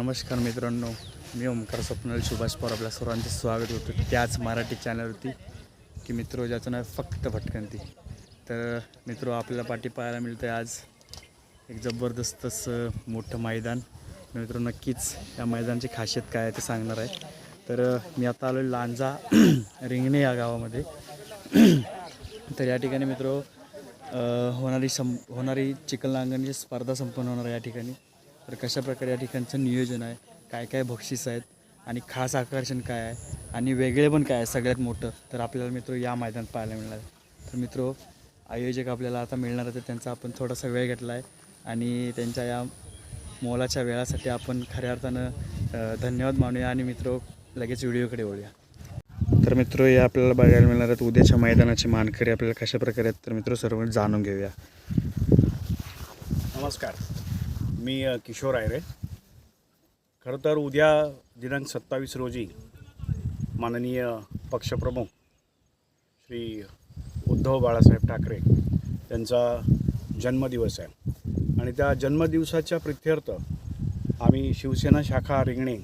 नमस्कार मित्रांनो मी ओमकार स्वप्नल सुभाष पवार. आपल्या सर्वांचं स्वागत होतो त्याच मराठी चॅनलवरती. की मित्र ज्याचं नाव फक्त भटकंती. तर मित्र आपल्याला पाठी पाहायला मिळतं आहे आज एक जबरदस्त असं मोठं मैदान. मित्र नक्कीच या मैदानाची खासियत काय आहे ते सांगणार आहे. तर मी आता आलो लांजा रिंगणे या गावामध्ये. तर या ठिकाणी मित्र होणारी सं होणारी चिकन स्पर्धा संपन्न होणार आहे या ठिकाणी. तर कशा प्रकारे या ठिकाणचं नियोजन आहे काय काय बक्षीस आहेत आणि खास आकर्षण काय आहे आणि वेगळे पण काय आहे सगळ्यात मोठं तर आपल्याला मित्र या मैदानात पाहायला मिळणार आहे. तर मित्र आयोजक आपल्याला आता मिळणार आहे तर त्यांचा आपण थोडासा वेळ घेतला आहे आणि त्यांच्या या मोलाच्या वेळासाठी आपण खऱ्या अर्थानं धन्यवाद मानूया आणि मित्र लगेच व्हिडिओकडे वळूया. तर मित्र हे आपल्याला बघायला मिळणार आहेत उद्याच्या मैदानाचे मानकरी आपल्याला कशा प्रकारे आहेत तर मित्र सर्व जाणून घेऊया. नमस्कार. मी किशोर आयरे खरं तर उद्या दिनांक सत्तावीस रोजी माननीय पक्षप्रमुख श्री उद्धव बाळासाहेब ठाकरे यांचा जन्मदिवस आहे. आणि त्या जन्मदिवसाच्या प्रित्यर्थ आम्ही शिवसेना शाखा रिंगणे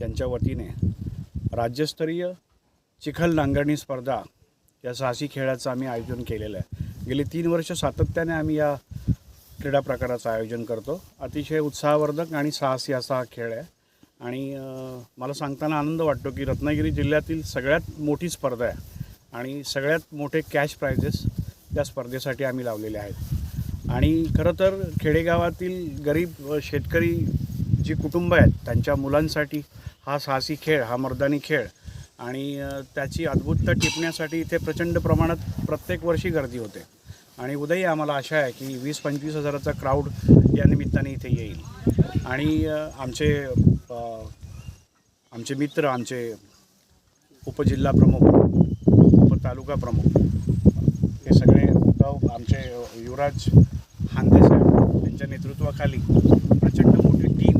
यांच्या वतीने राज्यस्तरीय चिखल नांगरणी स्पर्धा या साहसी खेळाचं आम्ही आयोजन केलेलं आहे. गेली तीन वर्ष सातत्याने आम्ही या क्रीडा प्रकाराचं आयोजन करतो. अतिशय उत्साहवर्धक आणि साहसी असा हा खेळ आहे. आणि मला सांगताना आनंद वाटतो की रत्नागिरी जिल्ह्यातील सगळ्यात मोठी स्पर्धा आहे आणि सगळ्यात मोठे कॅश प्राइजेस त्या स्पर्धेसाठी आम्ही लावलेले आहेत. आणि खरं तर खेडेगावातील गरीब शेतकरी जी कुटुंब आहेत त्यांच्या मुलांसाठी हा साहसी खेळ हा मर्दानी खेळ आणि त्याची अद्भुतता टिपण्यासाठी इथे प्रचंड प्रमाणात प्रत्येक वर्षी गर्दी होते. आणि उद्याही आम्हाला आशा आहे की वीस पंचवीस हजाराचा क्राऊड या निमित्ताने इथे येईल. आणि आमचे आमचे मित्र आमचे उपजिल्हा प्रमुख उपतालुका प्रमुख हे सगळे आमचे युवराज हांदे साहेब यांच्या नेतृत्वाखाली प्रचंड मोठी टीम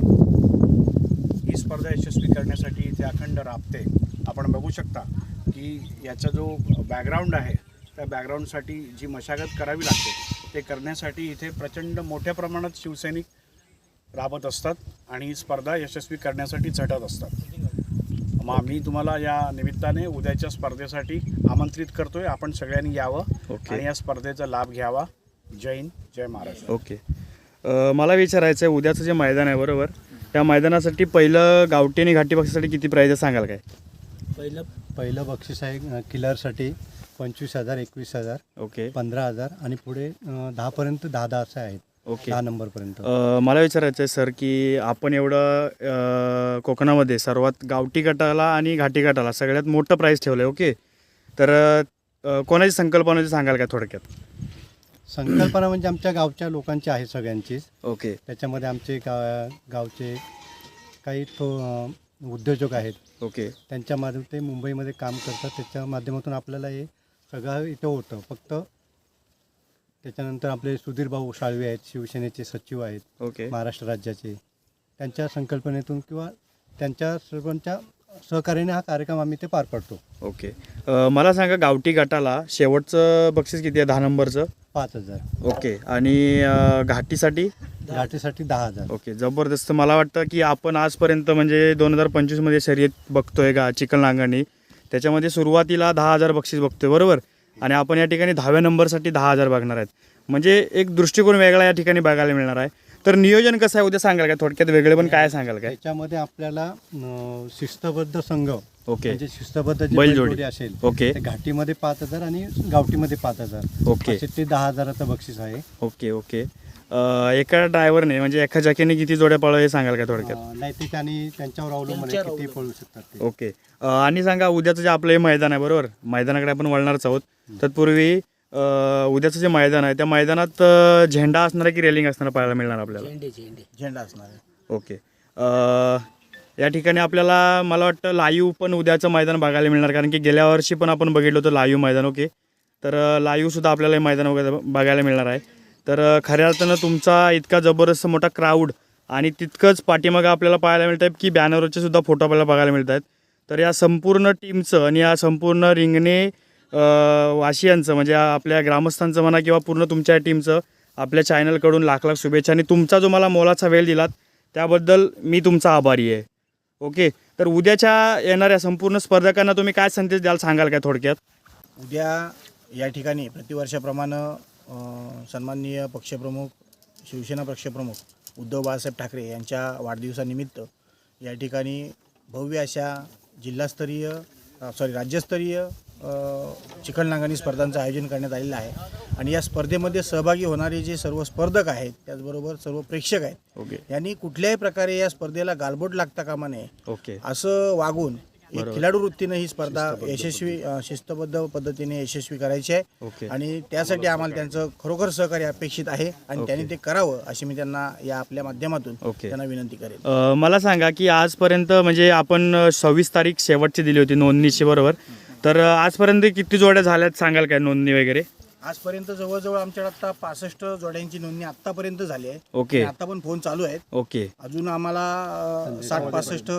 ही स्पर्धा यशस्वी करण्यासाठी इथे अखंड राबते. आपण बघू शकता की याचा जो बॅकग्राऊंड आहे त्या बॅकग्राऊंडसाठी जी मशागत करावी लागते ते करण्यासाठी इथे प्रचंड मोठ्या प्रमाणात शिवसैनिक राबत असतात आणि ही स्पर्धा यशस्वी करण्यासाठी झटत असतात. मग आम्ही तुम्हाला या निमित्ताने उद्याच्या स्पर्धेसाठी आमंत्रित करतोय. आपण सगळ्यांनी यावं ओके. आणि या स्पर्धेचा लाभ घ्यावा. जय हिंद जय महाराष्ट्र. ओके. मला विचारायचं आहे उद्याचं जे मैदान आहे बरोबर? त्या मैदानासाठी पहिलं गावठी आणि घाटी पक्षासाठी किती प्राईज आहे सांगाल काय? पहिलं पहिलं बक्षीस आहे किलरसाठी. पंचवीस हजार एकवीस हजार ओके. पंधरा हजार आणि पुढे अ, दहापर्यंत दहा दहा असे आहेत. ओके. दहा नंबरपर्यंत. अ, मला विचारायचं आहे सर की आपण एवढं अ, कोकणामध्ये सर्वात गावठी गटाला आणि घाटी गटाला सगळ्यात मोठं प्राईज ठेवलं आहे ओके? तर अ, कोणाची संकल्पना होती सांगाल का थोडक्यात? संकल्पना म्हणजे आमच्या गावच्या लोकांची आहे सगळ्यांचीच ओके. त्याच्यामध्ये आमचे गा गावचे काही अ, उद्योजक आहेत. ओके. त्यांच्या माध्यम ते मुंबईमध्ये काम करतात. त्याच्या माध्यमातून आपल्याला हे सगळं इथं होतं. फक्त त्याच्यानंतर आपले सुधीर भाऊ साळवे आहेत शिवसेनेचे सचिव आहेत ओके. महाराष्ट्र राज्याचे. त्यांच्या संकल्पनेतून किंवा त्यांच्या सर्वांच्या सहकार्याने हा कार्यक्रम आम्ही ते पार पाडतो. ओके. अ, मला सांगा गावठी गटाला शेवटचं बक्षीस किती आहे? दहा नंबरचं? पाच हजार. ओके. आणि अ, घाटीसाठी? घाटीसाठी दहा हजार. ओके. जबरदस्त. मला वाटतं की आपण आजपर्यंत म्हणजे दोन हजार पंचवीसमध्ये शर्यत बघतोय का? चिकन नांगरणी. त्याच्यामध्ये सुरुवातीला दहा हजार बक्षीस बघतोय बरोबर? आणि आपण या ठिकाणी दहाव्या नंबरसाठी दहा हजार बघणार आहेत. म्हणजे एक दृष्टिकोन वेगळा या ठिकाणी बघायला मिळणार आहे. तर नियोजन कसं आहे? उद्या सांगाल काय थोडक्यात वेगळे पण काय सांगाल काय? त्याच्यामध्ये आपल्याला शिस्तबद्ध संघ ओके. म्हणजे शिस्तबद्ध जी बैलजोडी. बैलजोडी असेल ओके. ते घाटीमध्ये पाच हजार आणि गावठीमध्ये पाच हजार. ओके. असे ते दहा हजाराचं बक्षीस आहे. Okay okay. अ, एका ड्रायव्हरने म्हणजे एका जॅकेने किती जोड्या पळव हे सांगाल काय थोडक्यात? अं, नाही ते त्यांनी त्यांच्यावर अवलंबून आहे किती पळू शकतात ते. ओके. अ, आणि सांगा उद्याचं जे आपलं हे मैदान आहे बरोबर? मैदानाकडे आपण वळणारच आहोत. तत्पूर्वी अ, उद्याचं जे मैदान आहे त्या मैदानात अ, झेंडा असणार आहे की रेलिंग असणार पाहायला मिळणार आपल्याला? झेंडा असणार आहे. ओके. अ, या ठिकाणी आपल्याला मला वाटतं लाईव्ह पण उद्याचं मैदान बघायला मिळणार कारण की गेल्या वर्षी पण आपण बघितलं होतं लाईव्ह मैदान ओके? तर लाईव्हसुद्धा आपल्याला हे मैदान वगैरे बघायला मिळणार आहे. तर खऱ्या अर्थानं तुमचा इतका जबरदस्त मोठा क्राऊड आणि तितकंच पाठीमागं आपल्याला पाहायला मिळत आहे की बॅनरवरचे सुद्धा फोटो आपल्याला बघायला मिळत आहेत तर या संपूर्ण टीमचं आणि या संपूर्ण रिंगणे वाशियांचं म्हणजे आपल्या ग्रामस्थांचं म्हणा किंवा पूर्ण तुमच्या टीमचं आपल्या चॅनलकडून लाख लाख शुभेच्छा आणि तुमचा जो मला मोलाचा वेळ दिलात त्याबद्दल मी तुमचा आभारी आहे. ओके? तर उद्याच्या येणाऱ्या संपूर्ण स्पर्धकांना तुम्ही काय संदेश द्याल सांगाल काय थोडक्यात? उद्या या ठिकाणी प्रतिवर्षाप्रमाणे सन्माननीय पक्षप्रमुख शिवसेना पक्षप्रमुख उद्धव बाळासाहेब ठाकरे यांच्या वाढदिवसानिमित्त या ठिकाणी भव्य अशा जिल्हास्तरीय सॉरी राज्यस्तरीय चिखलनांगणी स्पर्धांचं आयोजन करण्यात आलेलं आहे. आणि या स्पर्धेमध्ये सहभागी होणारे जे सर्व स्पर्धक आहेत त्याचबरोबर सर्व प्रेक्षक आहेत ओके. यांनी कुठल्याही प्रकारे या स्पर्धेला गालबोट लागता कामा नये ओके. असं वागून एक. खिलाडू वृत्तीनं ही स्पर्धा यशस्वी शिस्तबद्ध पद्धतीने यशस्वी करायची आहे. आणि त्यासाठी आम्हाला त्यांचं खरोखर सहकार्य अपेक्षित आहे आणि. त्यांनी ते करावं अशी मी त्यांना या आपल्या माध्यमातून. त्यांना विनंती करेन. मला सांगा की आजपर्यंत म्हणजे आपण सव्वीस तारीख शेवटची दिली होती नोंदणीची बरोबर. तर आजपर्यंत किती जोड्या झाल्यात सांगाल काय नोंदणी वगैरे? आजपर्यंत जवळजवळ आमच्याकडे आता पासष्ट जोड्यांची नोंदणी आतापर्यंत झाली आहे. ओके. आणि आता पण फोन चालू आहेत. ओके. अजून आम्हाला साठ पासष्ट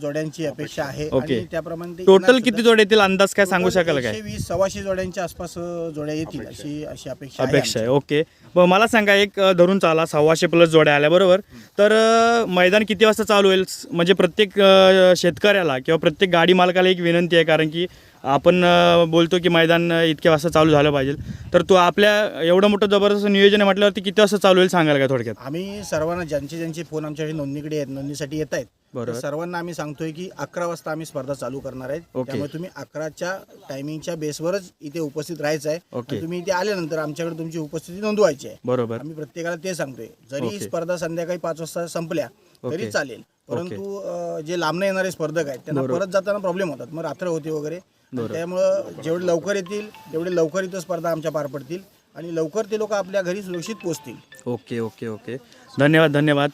जोड्यांची अपेक्षा आहे. ओके. आणि त्याप्रमाणे टोटल किती. जोड्या येतील? अंदाज काय सांगू शकाल काय? वीस सव्वाशे जोड्यांच्या आसपास जोड्या येतील अशी अशी अपेक्षा आहे अपेक्षा आहे. ओके. मला सांगा एक अ, धरून चाला. सव्वाशे प्लस जोड्या आल्या बरोबर? तर अ, मैदान किती वाजता चालू होईल? स- म्हणजे प्रत्येक अ, शेतकऱ्याला किंवा प्रत्येक गाडी मालकाला एक विनंती आहे कारण की आपण बोलतो की मैदान इतक्या वाजता चालू झालं पाहिजे तर तो आपल्या एवढं मोठं जबरदस्त नियोजन आहे म्हटल्यावरती किती वाजता चालू होईल सांगाल का थोडक्यात आम्ही सर्वांना ज्यांचे ज्यांचे फोन आमच्याकडे नोंदणीकडे आहेत नोंदणीसाठी येत आहेत बरोबर. सर्वांना आम्ही सांगतोय की अकरा वाजता आम्ही स्पर्धा चालू करणार आहेत ओके. त्यामुळे तुम्ही अकराच्या टायमिंगच्या बेसवरच इथे उपस्थित राहायचं आहे ओके. आणि तुम्ही इथे आल्यानंतर आमच्याकडे तुमची उपस्थिती नोंदवायची आहे बरोबर आम्ही प्रत्येकाला ते सांगतोय जरी ओके. स्पर्धा संध्याकाळी पाच वाजता संपल्या ओके. तरी चालेल परंतु अं, जे लांबनं येणारे स्पर्धक आहेत त्यांना बरोबर. परत जाताना प्रॉब्लेम होतात मग रात्र होते वगैरे त्यामुळं जेवढे लवकर येतील तेवढे लवकर इथं स्पर्धा आमच्या पार पडतील आणि लवकर ते लोक आपल्या घरी सुरक्षित पोहोचतील ओके ओके ओके. धन्यवाद धन्यवाद.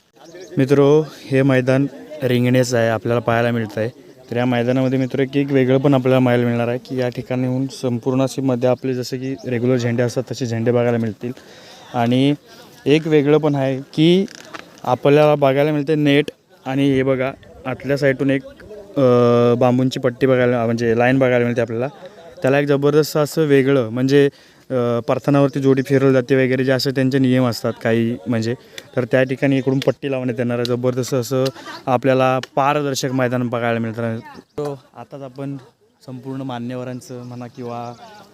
मित्रो हे मैदान रिंगणेच आहे आपल्याला पाहायला मिळतं आहे तर या मैदानामध्ये मित्र एक एक वेगळं पण आपल्याला पाहायला मिळणार आहे की या ठिकाणी होऊन संपूर्ण अशी मध्ये आपले जसे की रेग्युलर झेंडे असतात तसे झेंडे बघायला मिळतील. आणि एक वेगळं पण आहे की आपल्याला बघायला मिळते नेट आणि हे बघा आतल्या साईडून एक बांबूंची पट्टी बघायला म्हणजे लाईन बघायला मिळते आपल्याला. त्याला एक जबरदस्त असं वेगळं म्हणजे प्रार्थनावरती जोडी फिरवली जाते वगैरे जे असे त्यांचे नियम असतात काही म्हणजे. तर त्या ठिकाणी इकडून पट्टी लावण्यात येणार आहे जबरदस्त असं आपल्याला पारदर्शक मैदान बघायला मिळतं तो आताच आपण संपूर्ण मान्यवरांचं म्हणा किंवा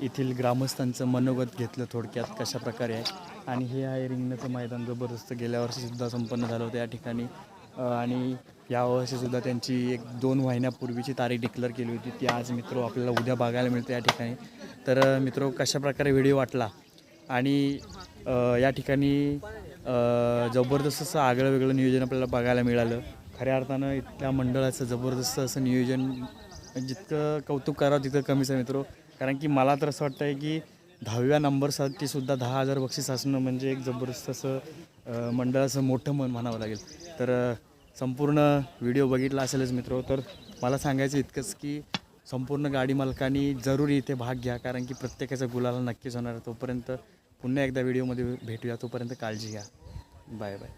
येथील ग्रामस्थांचं मनोगत घेतलं थोडक्यात कशा प्रकारे आहे. आणि हे आहे रिंगणाचं मैदान जबरदस्त गेल्या वर्षीसुद्धा संपन्न झालं होतं या ठिकाणी. आणि यावर्षीसुद्धा त्यांची एक दोन महिन्यापूर्वीची तारीख डिक्लेअर केली होती. ती आज मित्र आपल्याला उद्या बघायला मिळते या ठिकाणी. तर मित्र कशा प्रकारे व्हिडिओ वाटला? आणि या ठिकाणी जबरदस्त असं आगळं वेगळं नियोजन आपल्याला बघायला मिळालं. खऱ्या अर्थानं इथल्या मंडळाचं जबरदस्त असं नियोजन जितकं कौतुक करावं तितकं कमीच आहे मित्र. कारण की मला तर असं वाटतं आहे की दहाव्या नंबरसाठीसुद्धा दहा हजार बक्षीस असणं म्हणजे एक जबरदस्त असं मंडळाचं मोठं मन म्हणावं लागेल. तर संपूर्ण व्हिडिओ बघितला असेलच मित्र तर मला सांगायचं इतकंच की संपूर्ण गाडी मालकांनी जरूर इथे भाग घ्या कारण की प्रत्येकाचा गुलाला नक्कीच होणार आहे. तोपर्यंत पुन्हा एकदा व्हिडिओमध्ये भेटूया तोपर्यंत काळजी घ्या. Bye bye.